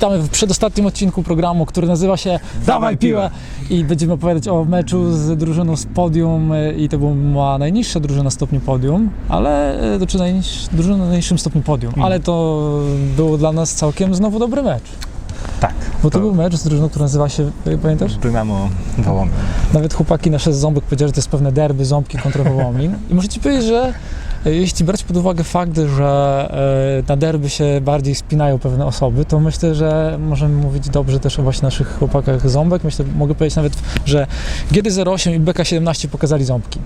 Witamy w przedostatnim odcinku programu, który nazywa się Dawaj piłę i będziemy opowiadać o meczu z drużyną z podium e, i to była najniższa drużyna stopniu podium, ale e, to czy najniż, drużyna na najniższym stopniu podium, Mhm. ale to było dla nas całkiem znowu dobry mecz, Tak. bo to, był mecz z drużyną, która nazywa się, e, pamiętasz? Dynamo Wołomin. Nawet chłopaki nasze z Ząbek powiedzieli, że to jest pewne derby Ząbki kontra Wołomin i muszę Ci powiedzieć, że jeśli brać pod uwagę fakt, że e, na derby się bardziej spinają pewne osoby, to myślę, że możemy mówić dobrze też o właśnie naszych chłopakach Ząbek. Myślę, mogę powiedzieć nawet, że GD08 i BK17 pokazali Ząbki.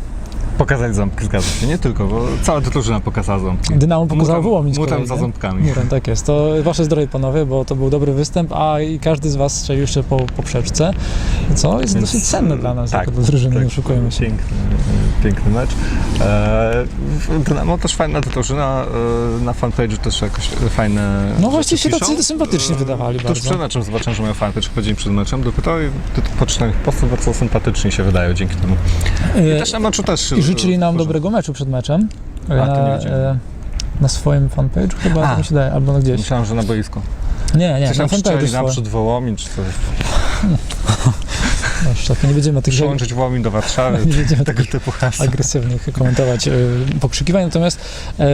Pokazali ząbki, zgadza się. Nie tylko, bo cała drużyna pokazała ząbki. Dynamo pokazało Mutam- Wołomin z mutam kolei, za nie? ząbkami. Tak jest. To wasze zdrowie panowie, bo to był dobry występ, a i każdy z was strzelił jeszcze po poprzeczce, co jest Więc, dosyć cenne dla nas tak, jako drużyny, nie tak, oszukujmy się. Piękny, piękny mecz. E, Dynamo też fajna drużyna, e, na fanpage'u też jakoś fajne No właśnie się tacy sympatycznie wydawali Tuż bardzo. przed meczem zobaczyłem, że mają fanpage po dzień przed meczem, dopiero i poczytałem ich postów, bardzo sympatycznie się wydają dzięki temu. E, I też na meczu też życzyli nam dobrego meczu przed meczem. A, to nie na, widziałem. e, na swoim fanpage'u chyba, A. tak mi się daje, albo gdzieś. Myślałem, że na boisku. Nie, nie, Coś na tam fanpage'u swoim. naprzód Wołomin, czy coś. Szczerze, nie będziemy tych Przyłączyć Wołomin do Warszawy, Nie będziemy tego typu hasła. agresywnych komentować e, pokrzykiwań, natomiast e,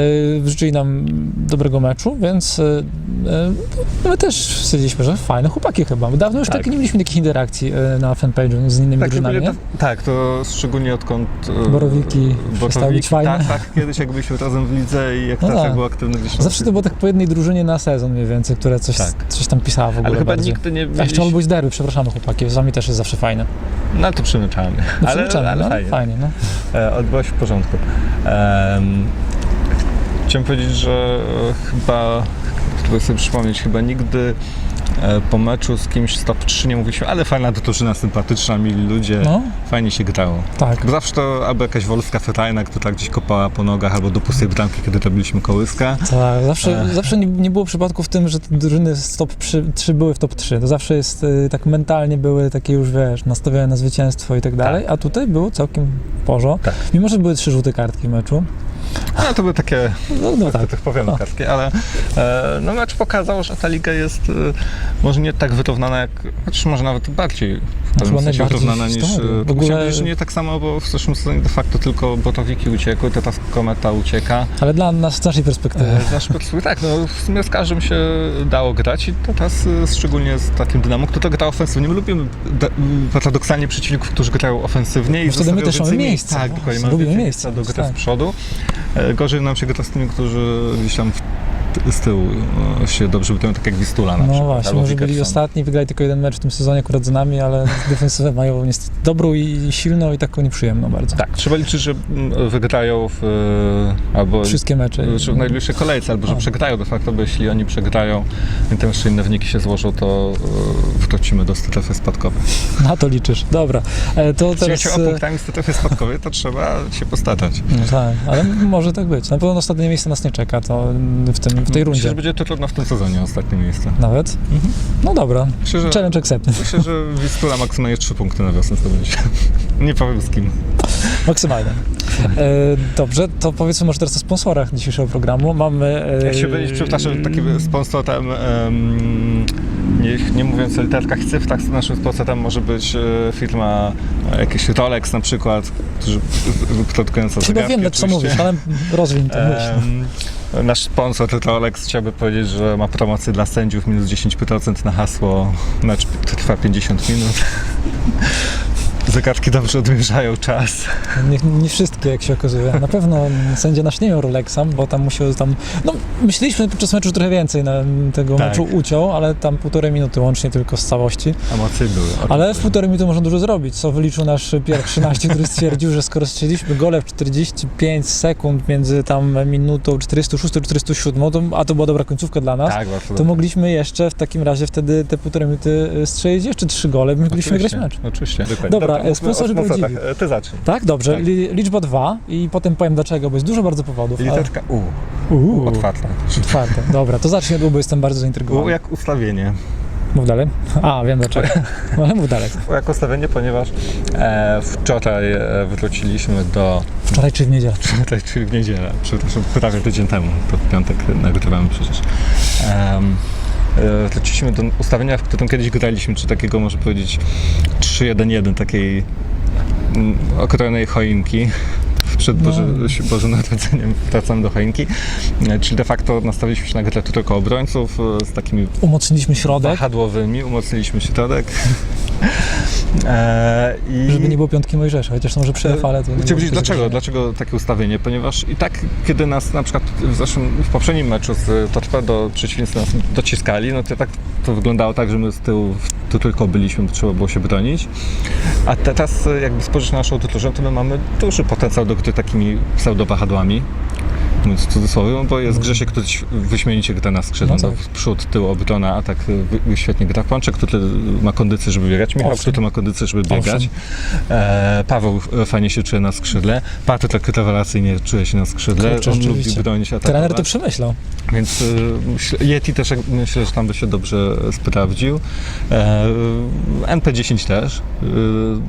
życzyli nam dobrego meczu, więc e, my też stwierdziliśmy, że fajne chłopaki chyba. Dawno już Tak. tak. nie mieliśmy takich interakcji na fanpage'u z innymi Tak, drużynami. to, tak, to szczególnie odkąd Borowiki być fajne. Tak, tak, kiedyś jak byliśmy razem w lidze i jak No Tata tak. był aktywny gdzieś Zawsze to było tak po jednej drużynie na sezon mniej więcej, która coś, Tak. coś tam pisała w ogóle Ale chyba bardziej. nigdy nie jeszcze mieliśmy... All Boys Derby, przepraszamy chłopaki, z wami też jest zawsze fajne. No to przemyczamy. No, ale, ale no, fajnie. fajnie no. E, odbyło się w porządku. Em, chciałem powiedzieć, że chyba, spróbuję sobie przypomnieć, chyba nigdy po meczu z kimś z top 3 nie mówiliśmy, ale fajna drużyna, sympatyczna, mili ludzie, No, fajnie się grało. tak. Bo zawsze to albo jakaś wolska fetajna, która gdzieś kopała po nogach, albo do pustej bramki, kiedy robiliśmy kołyska. Tak, zawsze, E. zawsze nie, nie było przypadku w tym, że te drużyny z top 3 były w top 3. To zawsze jest y, tak mentalnie były takie już, wiesz, nastawione na zwycięstwo i tak dalej, a tutaj było całkiem porzo. Tak. Mimo, że były trzy żółte kartki w meczu. No to były takie No, no tak. tych powiemy kartki, ale e, no mecz pokazał, że ta liga jest e, może nie tak wyrównana jak, chociaż może nawet bardziej w pewnym sensie wyrównana niż, e, W to ogóle- że nie tak samo, bo w zeszłym sezonie de facto tylko Botowiki uciekły, teraz Kometa ucieka. Ale dla nas, z naszej perspektywy. E, Z naszej perspektywy tak, no w sumie z każdym się dało grać i teraz e, szczególnie z takim Dynamo, kto gra ofensywnie. My lubimy da, paradoksalnie przeciwników, którzy grają ofensywnie i wtedy my też mamy miejsce. Tak, No, dokładnie, mamy miejsce, miejsca do gry tak. z przodu. E, Gorzej nam się gra z tymi, którzy gdzieś tam z tyłu e, się dobrze budują, tak jak Wistula na No przykład. właśnie, albo może byli ostatni, wygrali tylko jeden mecz w tym sezonie akurat z nami, ale defensywę mają niestety dobrą i silną i taką nieprzyjemną bardzo. Tak, trzeba liczyć, że mm, wygrają w, e, albo Wszystkie mecze. w najbliższej kolejce, albo że przegrają de facto, bo jeśli oni przegrają i tam jeszcze inne wyniki się złożą, to e, wrócimy do strefy spadkowej. Na to liczysz. Dobra, e, to Jeśli teraz... chodzi o punktami w strefie spadkowej, to trzeba się postarać. No tak, ale może tak być. Na pewno ostatnie miejsce nas nie czeka to w, tym, w tej Myślę, rundzie. że będzie to trudno w tym sezonie, ostatnie miejsce. Nawet? No dobra, Myślę, że, challenge accepted. myślę, że Wistula maksymalnie 3 punkty na wiosnę zdobędzie. Nie powiem z kim. Maksymalnie. E, dobrze, to powiedzmy może teraz o sponsorach dzisiejszego programu. Mamy... E, Jak się będzie, przepraszam, takim sponsorem, um, nie, nie mówiąc o literkach cyfrach, naszym sponsorem może być e, firma e, jakiś Rolex na przykład, którzy produkująca Chyba zegarki wiem, co mówisz, ale rozwiń to myśl. Nasz sponsor Rolex chciałby powiedzieć, że ma promocję dla sędziów minus 10% na hasło mecz trwa 50 minut. Zegarki dobrze odmierzają czas. Nie, nie wszystkie, jak się okazuje. Na pewno sędzia nasz nie miał Rolexa, bo tam musiał tam... No, myśleliśmy podczas meczu trochę więcej na tego Tak. meczu uciął, ale tam półtorej minuty łącznie tylko z całości. Emocje były. Ale w półtorej minuty można dużo zrobić, co wyliczył nasz pierwszy naście, który stwierdził, że skoro strzeliliśmy gole w 45 sekund między tam minutą 46-47, to, a to była dobra końcówka dla nas, Tak, to mogliśmy jeszcze w takim razie wtedy te półtorej minuty strzelić jeszcze trzy gole, mogliśmy grać mecz. Oczywiście. Dokładnie. Dobra, mówmy o sponsorzy sponsorach. prawdziwi. E, Ty zacznij. Tak, dobrze, Tak. Li, liczba dwa i potem powiem dlaczego, bo jest dużo bardzo powodów. ale- Literka U. Uuu, Otwarta. Czwarte, dobra, to zacznij od U, bo jestem bardzo U zaintrygowany. jak ustawienie. Mów dalej. A, wiem dlaczego. Ale mów dalej. jako ustawienie, ponieważ e, wczoraj e, wróciliśmy do Wczoraj czy w niedzielę? Wczoraj, czyli w niedzielę, przepraszam, prawie tydzień temu, to w piątek nagrywamy przecież. Um, wróciliśmy do ustawienia, w którym kiedyś graliśmy, czy takiego, można powiedzieć, 3-1-1, takiej mm, okrojonej choinki. Przed Boże, No. Bożym Narodzeniem wracamy do choinki. E, Czyli de facto nastawiliśmy się na grę tylko obrońców e, z takimi Umocniliśmy środek, wahadłowymi, umocniliśmy środek. E, i... żeby nie było piątki Mojżesza, chociaż to może przy ale to... Chciałbym powiedzieć, dlaczego, dlaczego takie ustawienie? Ponieważ i tak, kiedy nas na przykład w, zeszłym, w poprzednim meczu z Torpedo przeciwnicy nas dociskali, no to tak to wyglądało tak, że my z tyłu tu tylko byliśmy, trzeba było się bronić. A teraz jakby spojrzeć na naszą tutorze, to my mamy duży potencjał do gry takimi pseudowahadłami. Mówiąc w cudzysłowie, bo jest Grzesiek, który wyśmienicie gra na skrzydle, No no tak. przód, tył, obrona, a tak y, świetnie gra. Pączek, który ma kondycję, żeby biegać. Michał, Owszem. który ma kondycję, żeby biegać. E, Paweł e, fajnie się czuje na skrzydle. Patryk tak rewelacyjnie czuje się na skrzydle. Kurczę, On lubi bronić, atakować. Trener to przemyślał. Więc y, Yeti też myślę, że tam by się dobrze sprawdził. E, NP10 też y,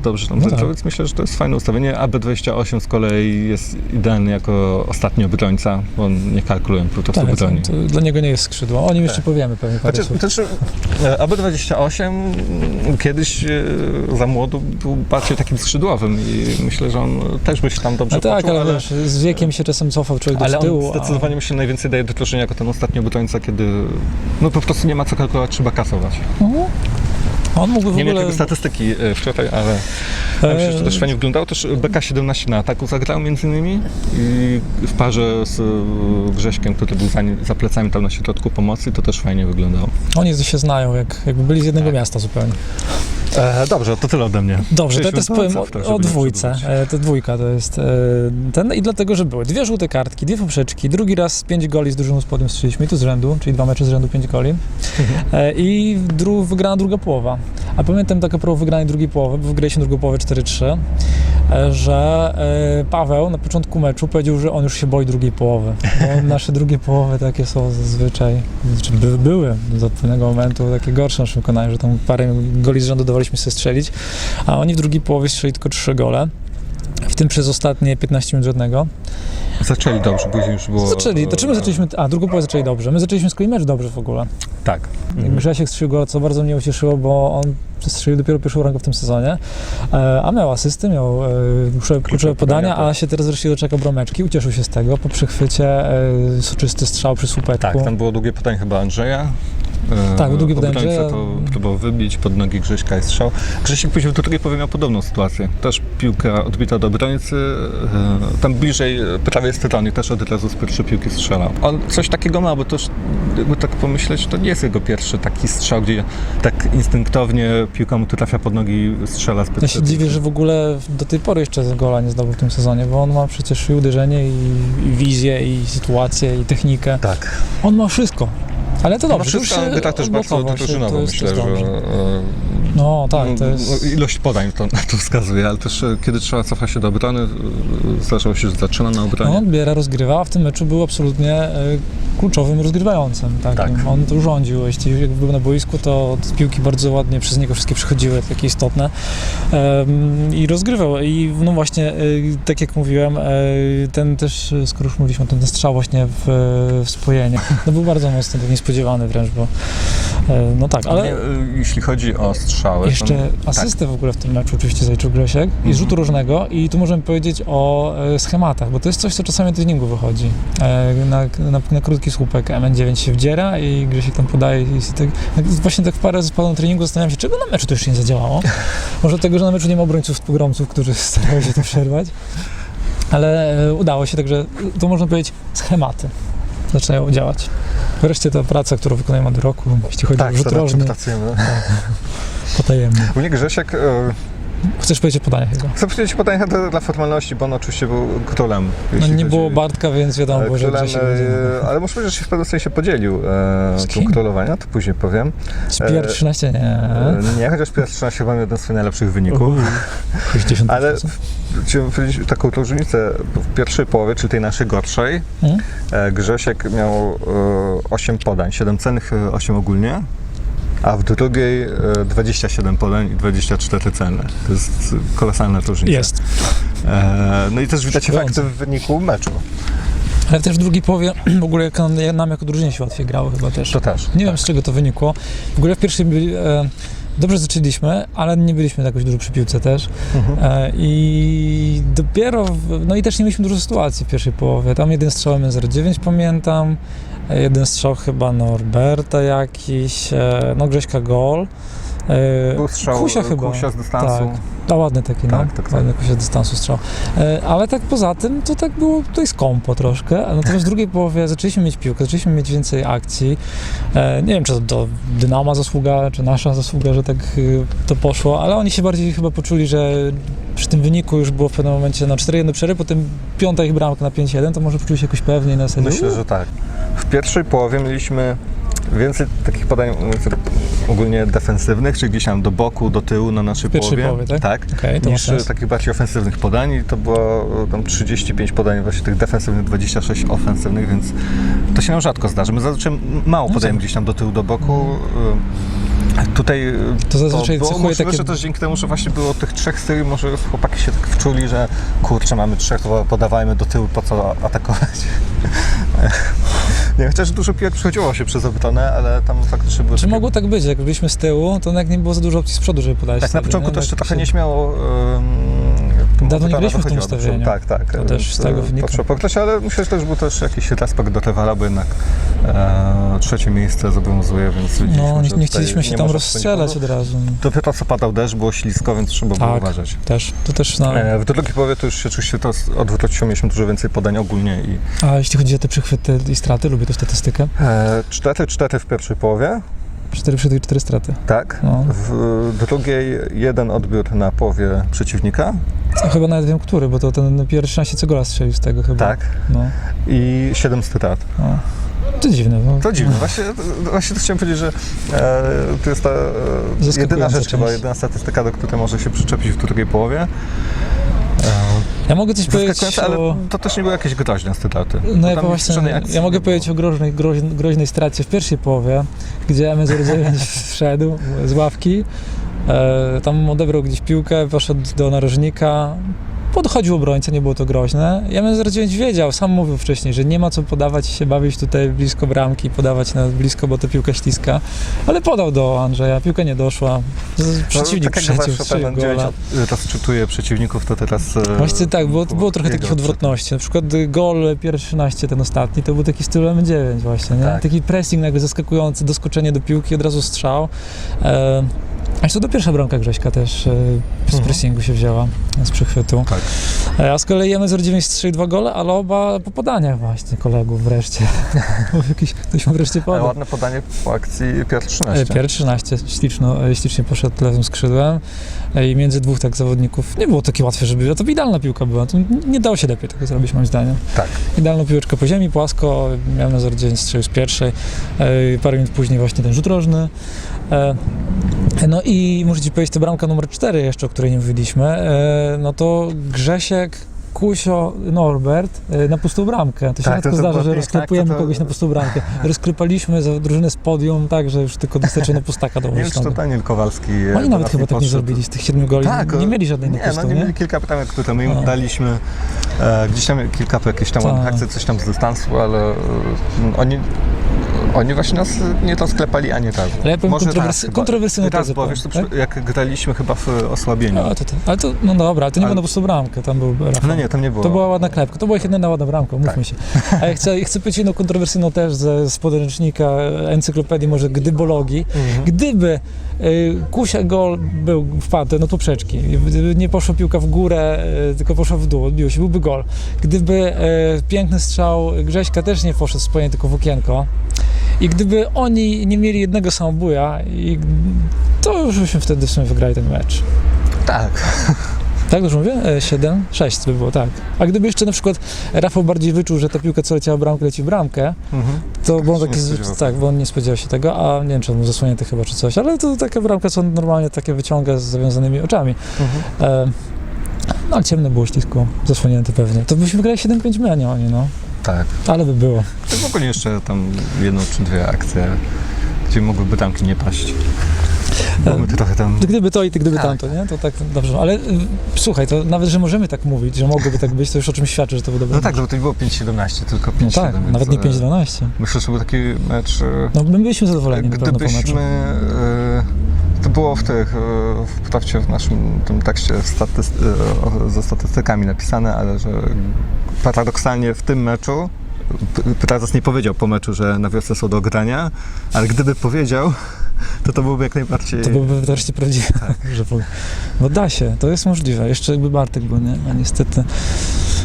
dobrze tam No tak. myślę, że to jest fajne ustawienie. AB28 z kolei jest idealny jako ostatni obrońca, bo on nie kalkuluje, po prostu Tak, broni. to dla niego nie jest skrzydło. O nim jeszcze powiemy pewnie parę Znaczy, słów. też e, AB28 mm, kiedyś e, za młodu był bardziej takim skrzydłowym i myślę, że on też by się tam dobrze tak, poczuł, ale wiesz, z wiekiem się czasem cofał człowiek ale do tyłu. on zdecydowanie myślę najwięcej daje do drużyny jako ten ostatni obrońca, kiedy no po prostu nie ma co kalkulować, trzeba kasować. A, mhm. On mógłby w Nie ogóle... jakie statystyki e, wczoraj, ale myślę, że to też fajnie wyglądało. Też BK17 na ataku zagrał między innymi i w parze z e, Grześkiem, który był za, nie- za plecami tam na środku pomocy, to też fajnie wyglądało. Oni się znają, jak, jakby byli z jednego Tak. miasta zupełnie. E, dobrze, to tyle ode mnie. Dobrze, to teraz powiem o, o nie dwójce. E, To dwójka to jest e, ten i dlatego, że były dwie żółte kartki, dwie poprzeczki, drugi raz pięć goli z podium strzeliliśmy i tu z rzędu, czyli dwa mecze z rzędu pięć goli e, i dru, wygrana druga połowa. A pamiętam taką próbę wygranej drugiej połowy, bo wygraliśmy drugą połowę 4-3, e, że e, Paweł na początku meczu powiedział, że on już się boi drugiej połowy, bo nasze drugie połowy takie są zazwyczaj, znaczy by, były do pewnego momentu takie gorsze w naszym wykonaniu, że tam parę goli z rzędu dawaliśmy sobie strzelić, a oni w drugiej połowie strzeli tylko trzy gole, w tym przez ostatnie 15 minut żadnego. Zaczęli dobrze, później już było... Zaczęli, to czym my zaczęliśmy, a drugą połowę zaczęli dobrze, my zaczęliśmy z kolei mecz dobrze w ogóle. Tak. Mhm. Grzesiek strzelił go, co bardzo mnie ucieszyło, bo on strzelił dopiero pierwszą rangę w tym sezonie, e, a miał asysty, miał e, kluczowe, kluczowe podania, podania, a się teraz wreszcie doczekał bromeczki, ucieszył się z tego, po przychwycie e, soczysty strzał przy słupetku. Tak, tam było długie pytanie chyba Andrzeja. E, Tak, długie pytanie obrońca to próbował wybić pod nogi Grześka i strzał. Grzesiek później w drugiej połowie miał podobną sytuację. Też piłka odbita do obrońcy, e, tam bliżej e, prawej strony też od razu z pierwszej piłki strzelał. On coś takiego ma, bo też jakby tak pomyśleć, to nie jest jego pierwszy taki strzał, gdzie tak instynktownie piłka mu trafia pod nogi i strzela z Ja się dziwię, że w ogóle do tej pory jeszcze gola nie zdobył w tym sezonie, bo on ma przecież i uderzenie, i, i wizję, i sytuację, i technikę. Tak. On ma wszystko. Ale to No dobrze, wszystko już się gra też bardzo to to e, No tak, to No, jest... no, Ilość podań to, na to wskazuje, ale też e, kiedy trzeba cofać się do obrony, e, zdarzało się, że zaczyna na No, obronie. on biera, rozgrywa, a w tym meczu był absolutnie e, kluczowym rozgrywającym. Takim. Tak. On tu rządził. Jeśli jak był na boisku, to te piłki bardzo ładnie przez niego wszystkie przechodziły, takie istotne. Em, I rozgrywał. I no właśnie, e, tak jak mówiłem, e, ten też, e, skoro już mówiliśmy o tym, ten strzał właśnie w, w spojenie, no był bardzo mocny, był niespodziewany wręcz, bo e, no tak, ale... Nie, e, jeśli chodzi o strzały, Jeszcze to, asystę w ogóle w tym meczu oczywiście zaliczył Grzesiek i Mhm. rzutu różnego i tu możemy powiedzieć o e, schematach, bo to jest coś, co czasami na treningu wychodzi. E, na, na, na krótki słupek MN9 się wdziera i Grzesiek tam podaje i tak, tak, właśnie tak parę spadł na treningu zastanawiam się, czego na meczu to jeszcze nie zadziałało. Może tego, że na meczu nie ma obrońców pogromców, którzy starają się to przerwać. Ale e, udało się, także to można powiedzieć schematy zaczynają działać. Wreszcie ta praca, którą wykonujemy od roku, jeśli chodzi tak, o rzut rożny, pracujemy. potajemny. U mnie Grzesiek, e, Chcesz powiedzieć o podaniach jego? chcę powiedzieć podanie dla, dla formalności, bo on oczywiście był królem. No nie było Bartka, więc wiadomo, e, było, że królem, Grzesiek będzie. e, ale muszę powiedzieć, że się w pewnym sensie podzielił e, kim? królowania, to później powiem. Z Pier 13 nie. Nie, chociaż PS13 chyba miał jeden z najlepszych wyników. 60 Ale chciałbym powiedzieć taką różnicę w pierwszej połowie, czyli tej naszej gorszej. E, Grzesiek miał e, 8 podań, 7 cennych, e, 8 ogólnie. A w drugiej e, 27 podań i 24 celne. To jest kolosalna różnica. Jest. E, no i też widać efekty w wyniku meczu. Ale też w drugiej połowie w ogóle jak nam, nam jako drużynie się łatwiej grało chyba też. To też. Nie wiem z czego to wynikło. W ogóle w pierwszej byli, e, dobrze zaczęliśmy, ale nie byliśmy jakoś dużo przy piłce też. Mhm. E, I dopiero, w, no i też nie mieliśmy dużo sytuacji w pierwszej połowie. Tam jeden strzał M09 pamiętam, e, jeden strzał chyba Norberta jakiś, e, no Grześka gol. Był strzał Kusia chyba. Kusia z dystansu. Tak. To ładny taki, no. Tak, tak, tak. Ładny Kusia z dystansu strzał. E, ale tak poza tym, to tak było tutaj skąpo troszkę. A Natomiast w drugiej połowie zaczęliśmy mieć piłkę, zaczęliśmy mieć więcej akcji. E, nie wiem, czy to, Dynama zasługa, czy nasza zasługa, że tak y, to poszło, ale oni się bardziej chyba poczuli, że przy tym wyniku już było w pewnym momencie na 4-1 przerwy, potem piąta ich bramka na 5-1, to może poczuli się jakoś pewniej na serio. Myślę, że tak. W pierwszej połowie mieliśmy więcej takich podań ogólnie defensywnych, czyli gdzieś tam do boku, do tyłu na naszej połowie. połowie, tak? tak. To ma niż takich bardziej ofensywnych podań i to było e, tam 35 podań właśnie tych defensywnych, 26 ofensywnych, więc to się nam rzadko zdarza. My zazwyczaj mało No podajemy tak. gdzieś tam do tyłu, do boku. E, Tutaj e, To zazwyczaj było cechuje możliwe, takie- że też dzięki temu, że właśnie było tych trzech styli, może chłopaki się tak wczuli, że kurczę, mamy trzech, to podawajmy do tyłu, po co atakować. Nie, chociaż dużo piłek przychodziło się przez obronę, ale tam faktycznie były Czy takie- mogło tak być, jak byliśmy z tyłu, to jednak nie było za dużo opcji z przodu, żeby podać. Tak, na początku to Tak jeszcze trochę się- nieśmiało. Um, Dawno nie byliśmy w tym ustawieniu. Tak, tak. To też z tego e, wynika. Potrzeba pokreślić, ale myślę, że też był też jakiś respekt do Tewala, bo jednak e, trzecie miejsce zobowiązuje, więc widzieliśmy, No, nie, nie chcieliśmy się nie tam rozstrzelać od razu. Dopiero co padał deszcz, było ślisko, więc trzeba było Tak. uważać. Też, to też na... E, w drugiej połowie to już się oczywiście to odwróciło, mieliśmy dużo więcej podań ogólnie i A jeśli chodzi o te przychwyty i straty, lubię tę statystykę. e, 4-4 w pierwszej połowie, 4 przychwyty i 4 straty. tak. No. W drugiej jeden odbiór na połowie przeciwnika, A chyba nawet wiem, który, bo to ten pierwszy 13 co gola strzelił z tego chyba. tak. No, I 7 strat. no. To dziwne. No. To dziwne. Właśnie, właśnie to chciałem powiedzieć, że e, to jest ta e, jedyna rzecz, chyba jedyna statystyka, do której może się przyczepić w drugiej połowie. Ja mogę coś powiedzieć ale o... to też nie były jakieś groźne straty. No ja właśnie, ja mogę powiedzieć o groźnej, groźnej, groźnej stracie w pierwszej połowie, gdzie M09 wszedł z ławki, e, tam odebrał gdzieś piłkę, poszedł do narożnika, podchodził obrońca, nie było to groźne. Ja M09 wiedział, sam mówił wcześniej, że nie ma co podawać i się bawić tutaj blisko bramki, podawać na blisko, bo to piłka śliska, ale podał do Andrzeja, piłka nie doszła, Z- przeciwnik no, tak przeciw, gola. 9 rozczytuje przeciwników, to teraz... e, Właśnie tak, było, było trochę takich odwrotności. Na przykład gol pierwszy 13, ten ostatni, to był taki styl M9 właśnie, nie? Tak. Taki pressing nagle zaskakujący, doskoczenie do piłki, od razu strzał. E, a to do pierwsza bramka Grześka też e, z Mhm. pressingu się wzięła, z przychwytu. Tak. E, a z kolei M09 strzelił dwa gole, ale oba po podaniach właśnie kolegów wreszcie. Jakiś, ktoś mu wreszcie E, podał. Ładne podanie po akcji Piotr 13. E, Pier 13 śliczno, e, ślicznie poszedł lewym skrzydłem e, i między dwóch tak zawodników nie było takie łatwe, żeby, to idealna piłka była, to nie dało się lepiej tego zrobić moim zdaniem. Tak. Idealną piłeczkę po ziemi, płasko, na 0,9 strzelił z pierwszej, e, parę minut później właśnie ten rzut rożny. No i muszę Ci powiedzieć, ta bramka numer 4 jeszcze, o której nie mówiliśmy, e, no to Grzesiek, Kusio, Norbert e, na pustą bramkę. To się Tak, rzadko to- to zdarza, że tak, rozklepujemy to- to- kogoś na pustą bramkę. Rozklepaliśmy za drużynę z podium tak, że już tylko wystarczy na pustaka Nie wiem, czy to Daniel Kowalski... e, Oni do nawet chyba tak nie zrobili z tych siedmiu goli. Tak, nie mieli żadnej na Nie, no pustą, nie nie? mieli kilka pytań, które my im No. daliśmy. E, gdzieś tam kilka jakichś tam Tak. ładnych akcji, coś tam z dystansu, ale e, oni, oni właśnie nas nie to sklepali ani razu. Ale ja powiem Może kontrowersy- raz kontrowersyjną Raz, tezę bo powiem, wiesz, to tak? przy- jak graliśmy chyba w osłabieniu. No, to, to, ale to, no dobra, to nie Ale- było na pustą bramkę, tam był Rafał. No nie, tam nie było. To była ładna klepka, to była ich jedyna ładna bramka, mówmy Tak. się. A ja chcę, chcę powiedzieć jedną kontrowersyjną też ze, z podręcznika encyklopedii, może gdybologii. Mhm. Gdyby Kusia gol był wpadł no poprzeczki, nie poszła piłka w górę, y, tylko poszła w dół, odbiło się, byłby gol. Gdyby y, piękny strzał Grześka też nie poszedł spojenie tylko w okienko i gdyby oni nie mieli jednego samobuja, to już byśmy wtedy w sumie wygrali ten mecz. Tak. Tak, dobrze mówię? E, 7? 6 by było, tak. A gdyby jeszcze na przykład Rafał bardziej wyczuł, że ta piłka co leciała w bramkę, leci w bramkę, Mhm. to bo on taki, tak, bo on nie spodziewał się tego, a nie wiem, czy on mu zasłonięty chyba, czy coś, ale to taka bramka, co on normalnie takie wyciąga z zawiązanymi oczami. Mhm. E, no, ale ciemne było ślisko, zasłonięte pewnie. To byśmy wygrali 7-5 my, a nie oni, no. Tak. Ale by było. To w ogóle jeszcze tam jedną czy dwie akcje gdzie mogłyby tamki nie paść. To trochę tam... Gdyby to i gdyby Tak. tamto, nie? To tak dobrze. Ale y, słuchaj, to nawet, że możemy tak mówić, że mogłoby tak być, to już o czym świadczy, że to był dobry No tak, bo to nie było 5-17, tylko 5-7. No tak, nawet nie e, 5-12. Myślę, że był taki mecz... e, No my byliśmy zadowoleni. Gdybyśmy. e, To było w tych, e, w trakcie w naszym tym tekście statyst, e, ze statystykami napisane, ale że paradoksalnie w tym meczu P- Pytazas nie powiedział po meczu, że na wiosnę są do ogrania, ale gdyby powiedział, to to byłoby jak najbardziej... To byłby wreszcie prawdziwe, że powiem. No da się, to jest możliwe. Jeszcze jakby Bartek był, nie? A niestety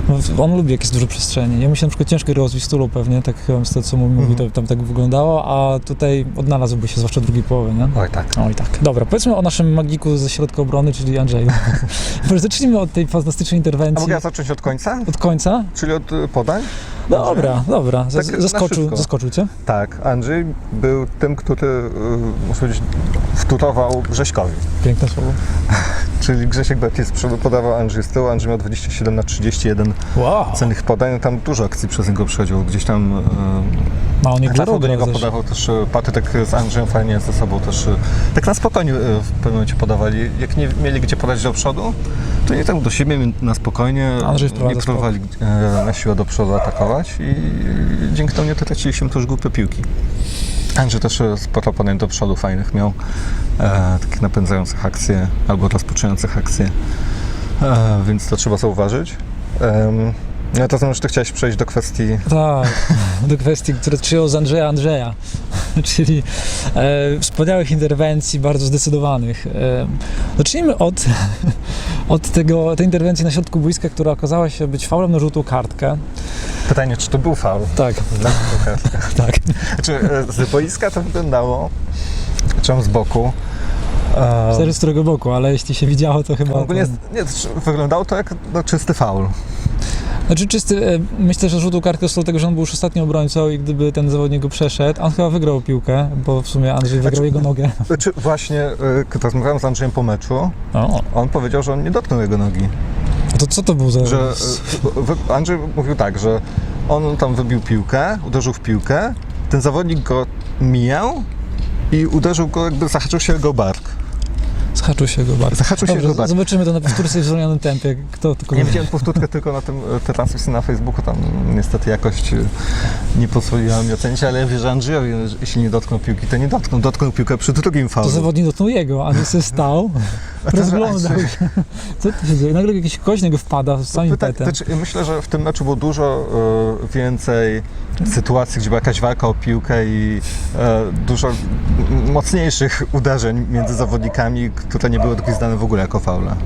no, on lubi jakieś dużo przestrzeni. Ja mi się na przykład ciężko rozwój stylu pewnie, tak chyba z tego co mu mówi, Mhm. to tam tak wyglądało, a tutaj odnalazłby się zwłaszcza drugiej połowie, nie? Oj tak. Oj tak. Dobra, powiedzmy o naszym magiku ze środka obrony, czyli Andrzeju. Może zacznijmy od tej fantastycznej A interwencji. mogę ja zacząć od końca? Od końca? Czyli od e, podań? Dobra, dobra. Zas- Tak zaskoczył, zaskoczył cię? Tak, Andrzej był tym, który, e, muszę powiedzieć, wturował Grześkowi. Piękne słowo. Czyli Grzesiek Betti z przodu podawał Andrzej z tyłu, Andrzej miał 27 na 31 Wow. cennych podań, tam dużo akcji przez niego przechodziło, gdzieś tam Ma on trafił do niego, podawał też, e, Patryk z Andrzejem fajnie ze sobą też, e, tak na spokojnie e, w pewnym momencie podawali, jak nie mieli gdzie podać do przodu, to nie tak do siebie, na spokojnie, Andrzej nie próbowali na siłę do przodu atakować i dzięki temu nie traciliśmy też głupie piłki. Andrzej też sporo podań do przodu fajnych miał, e, takich napędzających akcje albo rozpoczynających akcje, e, więc to trzeba zauważyć. Em, no to jeszcze chciałeś przejść do kwestii Tak, do kwestii, które przyjął z Andrzeja Andrzeja, czyli e, wspaniałych interwencji, bardzo zdecydowanych. E, zacznijmy od, od tego, tej interwencji na środku boiska, która okazała się być faulem na żółtą kartkę. pytanie, czy to był faul Tak, dla piłkarza. tak. Znaczy, e, z boiska to wyglądało, czy on z boku. E, Zależy z którego boku, ale jeśli się widziało, to chyba... Ogólnie to... nie, wyglądało to jak no, czysty faul. Znaczy czysty, e, myślę, że żółtą kartkę z tego, że on był już ostatnim obrońcą i gdyby ten zawodnik go przeszedł, on chyba wygrał piłkę, bo w sumie Andrzej wygrał Znaczy- jego nogę. Znaczy, właśnie, e, kiedy rozmawiałem z Andrzejem po meczu, O, on powiedział, że on nie dotknął jego nogi. to co to był za... Że, e, Andrzej mówił tak, że on tam wybił piłkę, uderzył w piłkę, ten zawodnik go mijał i uderzył go, jakby zahaczył się jego bark. Zahaczył się go bardzo. Zahaczył się Dobrze, jego bark. zobaczymy to na powtórce w zwolnionym tempie. Kto to kogo Nie widziałem powtórkę tylko na tym te transmisji na Facebooku, tam niestety jakość e, nie pozwoliła mi ocenić, ale ja wierzę że Andrzejowi, jeśli nie dotknął piłki, to nie dotknął. Dotknął piłkę przy drugim To faulu. zawodnik dotknął jego, a nie sobie stał, rozglądał się. Co tu się dzieje? Nagle jakiś niego wpada z samym Pyta- petem. to czy- myślę, że w tym meczu było dużo e, więcej sytuacji, gdzie była jakaś walka o piłkę i e, dużo mocniejszych uderzeń między zawodnikami, które nie były gwizdane w ogóle jako faule.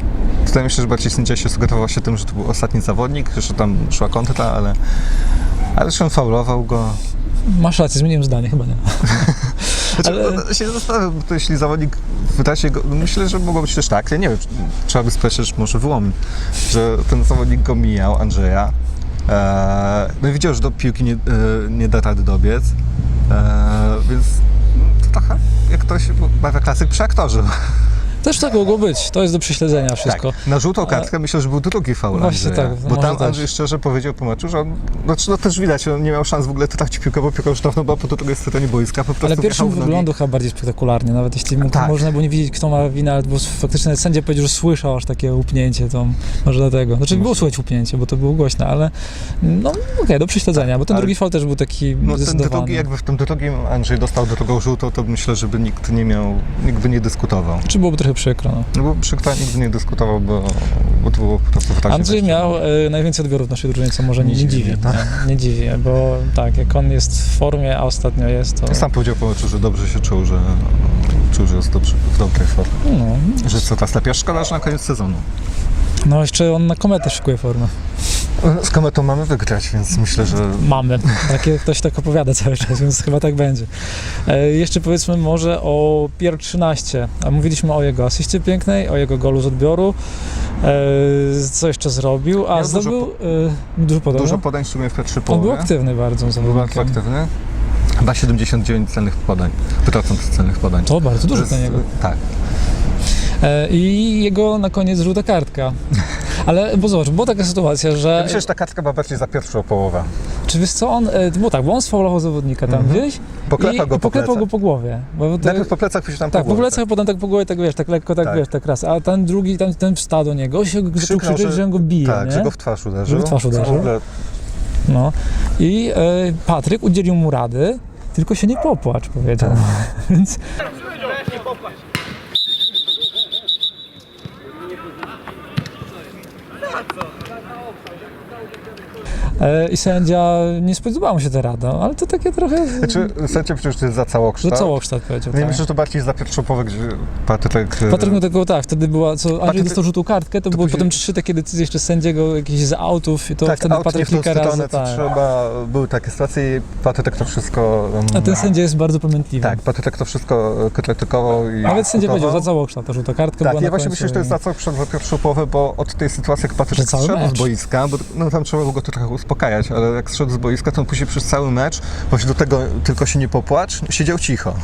Tutaj myślę, że bardziej sędzia się sugerował się tym, że to był ostatni zawodnik, że tam szła kontra, ale, ale że on faulował go. Masz rację, zmieniłem zdanie, chyba nie. Znaczy, Ale- no, się zastanawiam, bo to jeśli zawodnik wytraci go, no myślę, że mogło być też tak, ja nie wiem, trzeba by sprawdzić, może wyłom, że ten zawodnik go mijał, Andrzeja, no i widział, że do piłki nie, e, nie da rady dobiec, e, więc no, to trochę jak ktoś bawia klasyk przy aktorze. Też tak mogło być, to jest do prześledzenia wszystko. Tak. Na żółtą kartkę myślę, że był drugi faul Właśnie Andrzeja, tak, bo tam też. Andrzej szczerze powiedział po meczu, że on, znaczy no też widać, on nie miał szans w ogóle trafić piłkę, bo piłka już dawno była po drugiej stronie boiska, po Ale pierwszym wyglądu chyba bardziej spektakularnie, nawet jeśli mógł, Tak. można było nie widzieć, kto ma winę, ale bo faktycznie sędzia powiedział, że słyszał aż takie upnięcie, to może dlatego. Znaczy było słychać upnięcie, bo to było głośne, ale no okej, do prześledzenia, bo ten Ale- drugi fal też był taki No ten drugi, jakby w tym drugim Andrzej dostał drugą żółtą, to myślę, żeby nikt nie miał, nikt by nie dyskutował. Czy byłoby trochę przykro, no. No bo przykład nikt by nie dyskutował, bo, bo to było po prostu wyraźnie Andrzej wejście. miał e, najwięcej odbiorów w naszej drużynie, co może nie, Nie dziwi tak. Nie, nie dziwi, bo tak, jak on jest w formie, a ostatnio jest, to... Sam powiedział po meczu, że dobrze się czuł, że czuł, że jest dobrze, w dobrej formie. No, Że co teraz lepiej, a szkoda, że na koniec sezonu. No jeszcze on na kometę szykuje formę. Z kometą mamy wygrać, więc myślę, że Mamy. Takie, ktoś tak opowiada cały czas, więc chyba tak będzie. E, jeszcze powiedzmy może o Pier 13. A mówiliśmy o jego asyście pięknej, o jego golu z odbioru. E, co jeszcze zrobił? A Miał dużo zdobył e, dużo podań. dużo podań w sumie w pierwszej On był połowie. aktywny bardzo Był zawodnikiem. aktywny. Chyba 79 celnych podań, procent celnych podań. To bardzo dużo dla niego. Tak. E, I jego na koniec żółta kartka. Ale, bo zobacz, była taka sytuacja, Ja że... myślę, że ta kartka była bardziej za pierwszą połowę. Czy wiesz co, on, e, było tak, bo on sfaulował zawodnika tam Mhm. gdzieś Poklepał i, go poklepał plecach. go po głowie. Bo to, Najpierw po plecach, później tam tak, po po głowie. plecach, potem tak po głowie, tak wiesz, tak lekko, tak, Tak. wiesz, tak raz. A ten drugi, ten, ten wstał do niego, się zaczął krzyczeć, że- że on go bije, Tak, nie? że go w twarz uderzył. Że w twarz uderzył. W ogóle No. I e, Patryk udzielił mu rady, tylko się nie popłacz, powiedział. Więc E, I sędzia nie spodobała mu się ta rada, ale to takie trochę Znaczy, sędzia przecież to jest za całokształt. że całokształt powiedział. I tak. myślę, że to bardziej za pierwszą połowę, gdzie Patryk... e, Patryk no tego tak, wtedy była, co Andrzej Patryk- dostał żółtą kartkę, to, to były później- potem trzy takie decyzje jeszcze sędziego, jakieś z autów i to tak, wtedy nie Patryk kilka razy, tak. trzeba. Były takie sytuacje i Patryk to wszystko... um, A ten sędzia jest bardzo pamiętliwy. Tak, Patryk to wszystko e, krytykował i... Nawet sędzia powiedział, za całokształt ta żółta kartka Tak, była ja właśnie myślę, że to jest za przed za pierwszą połowę, bo od tej sytuacji, jak Że Patryk cały mecz. z boiska, bo no, tam trzeba było go trochę uspokajać, ale jak zszedł z boiska, to on później przez cały mecz, właśnie do tego tylko się nie popłacz, siedział cicho.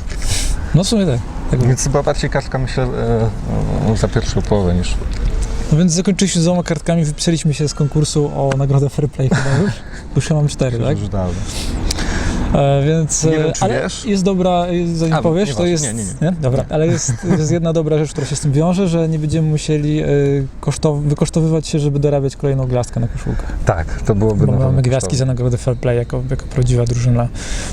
No w sumie tak. tak. Więc chyba bardziej kartka, myślę, e, e, za pierwszą połowę niż... No więc zakończyliśmy z dwoma kartkami, wypisaliśmy się z konkursu o nagrodę Fair Play chyba już. Już ja mam cztery, tak? Już dawno. E, więc, Nie wiem, e, czy ale wiesz? jest dobra, jest- zanim A, powiesz, to nieważne. jest, Nie, nie, nie. Dobra, ale jest, jest jedna dobra rzecz, która się z tym wiąże, że nie będziemy musieli e, kosztow- wykosztowywać się, żeby dorabiać kolejną gwiazdkę na koszulkę. Tak, to byłoby Bo na mamy pewno gwiazdki za nagrodę Fair Play jako, jako prawdziwa drużyna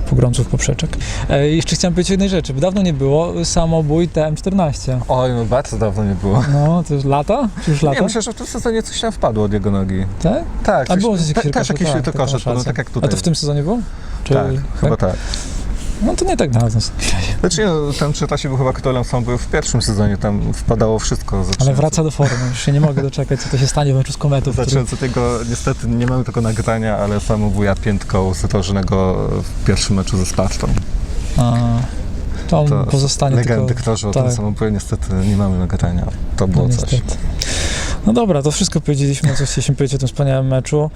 pogromców poprzeczek. E, i jeszcze chciałem powiedzieć o jednej rzeczy, bo dawno nie było samobój TM14. Oj, no bardzo dawno nie było. No, to już lata? Czy już lata? Nie, myślę, że w tym sezonie coś tam wpadło od jego nogi. tak? Tak, A coś, było coś te, też jakiś tak, tak, no rację. tak jak tutaj. A to w tym sezonie było? Czy, Tak, chyba tak. No to nie tak dawno. w takim razie. Znaczy, no, ten Czytasi był chyba królem samobójów w pierwszym sezonie, tam wpadało wszystko. Ale wraca do formy, już się nie mogę doczekać, co to się stanie w meczu z Kometą. w którym- Zaczynając od tego, niestety nie mamy tego nagrania, ale samobója piętką Zatożnego w pierwszym meczu ze Spartą. A, to on To pozostanie Legendy, tylko... którzy o tak. tym samoboju niestety nie mamy nagrania. To No, było coś. niestety. No dobra, to wszystko powiedzieliśmy, co chcieliśmy powiedzieć o tym wspaniałym meczu.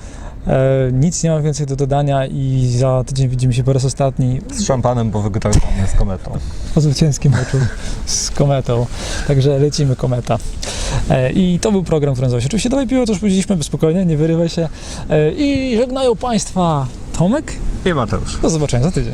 E, nic nie mam więcej do dodania i za tydzień widzimy się po raz ostatni Z szampanem, bo wygraliśmy z kometą. po zwycięskim meczu z Kometą. Także lecimy Kometa. E, I to był program, który nazywał się Oczywiście Dawaj Piło, to już powiedzieliśmy, spokojnie, nie wyrywaj się. E, I żegnają Państwa Tomek, I Mateusz. do zobaczenia za tydzień.